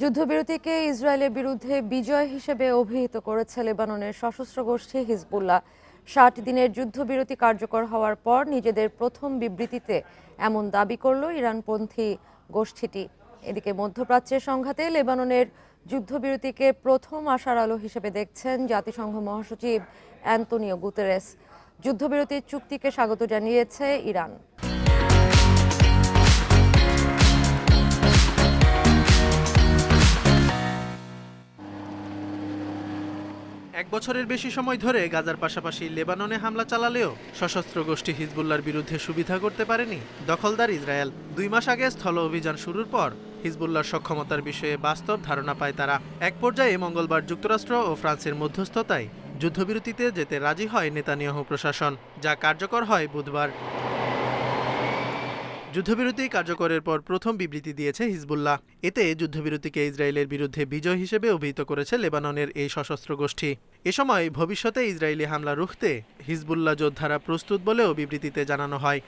যুদ্ধবিরতিকে ইসরায়েলের বিরুদ্ধে বিজয় হিসেবে অভিহিত করেছে লেবাননের সশস্ত্র গোষ্ঠী হিজবুল্লাহ। ষাট দিনের যুদ্ধবিরতি কার্যকর হওয়ার পর নিজেদের প্রথম বিবৃতিতে এমন দাবি করল ইরানপন্থী গোষ্ঠীটি। এদিকে মধ্যপ্রাচ্যের সংঘাতে লেবাননের যুদ্ধবিরতিকে প্রথম আশার আলো হিসেবে দেখছেন জাতিসংঘ মহাসচিব অ্যান্তনিও গুতেরেস। যুদ্ধবিরতির চুক্তিকে স্বাগত জানিয়েছে ইরান। এক বছরের বেশি সময় ধরে গাজার পাশাপাশি লেবাননে হামলা চালালেও সশস্ত্র গোষ্ঠী হিজবুল্লার বিরুদ্ধে সুবিধা করতে পারেনি দখলদার ইসরায়েল। দুই মাস আগে স্থল অভিযান শুরুর পর হিজবুল্লার সক্ষমতার বিষয়ে বাস্তব ধারণা পায় তারা। এক পর্যায়ে মঙ্গলবার যুক্তরাষ্ট্র ও ফ্রান্সের মধ্যস্থতায় যুদ্ধবিরতিতে যেতে রাজি হয় নেতানিয়াহু প্রশাসন, যা কার্যকর হয় বুধবার। যুদ্ধবিরতি কার্যকরের পর প্রথম বিবৃতি দিয়েছে হিজবুল্লাহ এতে যুদ্ধবিরতিকে ইসরায়েলের বিরুদ্ধে বিজয় হিসেবে অভিহিত করেছে লেবাননের এই সশস্ত্র গোষ্ঠী এ সময় ভবিষ্যতে ইসরায়েলি হামলা রুখতে হিজবুল্লাহ যোদ্ধারা প্রস্তুত বলেও বিবৃতিতে জানানো হয়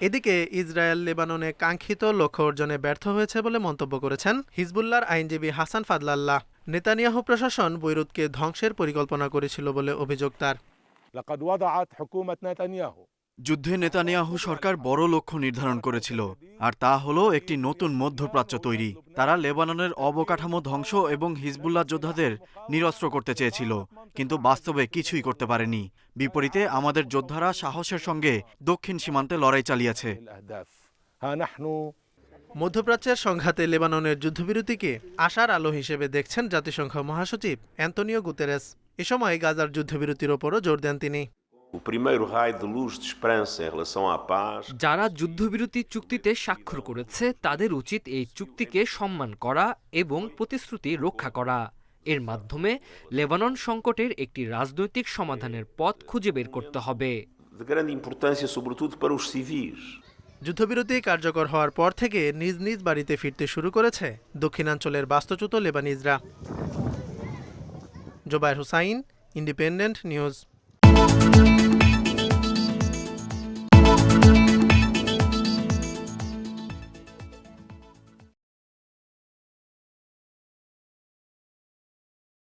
এদিকে ইসরায়েল লেবাননে কাঙ্ক্ষিত লক্ষ্য অর্জনে ব্যর্থ হয়েছে বলে মন্তব্য করেছেন হিজবুল্লাহর আইনজীবী হাসান ফাদলাল্লাহ নেতানিয়াহু প্রশাসন বৈরুতকে ধ্বংসের পরিকল্পনা করেছিল বলে অভিযোগ তার لقد وضعت حكومة نتنياهو যুদ্ধে নেতানিয়াহু সরকার বড় লক্ষ্য নির্ধারণ করেছিল, আর তা হল একটি নতুন মধ্যপ্রাচ্য তৈরি। তারা লেবাননের অবকাঠামো ধ্বংস এবং হিজবুল্লাহ যোদ্ধাদের নিরস্ত্র করতে চেয়েছিল, কিন্তু বাস্তবে কিছুই করতে পারেনি। বিপরীতে আমাদের যোদ্ধারা সাহসের সঙ্গে দক্ষিণ সীমান্তে লড়াই চালিয়েছে। মধ্যপ্রাচ্যের সংঘাতে লেবাননের যুদ্ধবিরতিকে আশার আলো হিসেবে দেখছেন জাতিসংঘ মহাসচিব অ্যান্তনিও গুতেরেস। এ সময় গাজার যুদ্ধবিরতির ওপরও জোর দেন তিনি। O primeiro raio de luz de esperança em relação à paz যারা যুদ্ধবিরতি চুক্তিতে স্বাক্ষর করেছে তাদের উচিত এই চুক্তিকে সম্মান করা এবং প্রতিশ্রুতি রক্ষা করা। এর মাধ্যমে লেবানন সংকটের একটি রাজনৈতিক সমাধানের পথ খুঁজে বের করতে হবে। De grande importância, sobretudo para os civis. যুদ্ধবিরতি কার্যকর হওয়ার পর থেকে নিজ নিজ বাড়িতে ফিরতে শুরু করেছে দক্ষিণাঞ্চলের বাস্তুচ্যুত লেবানিজরা। Zobayer Hussain independent news.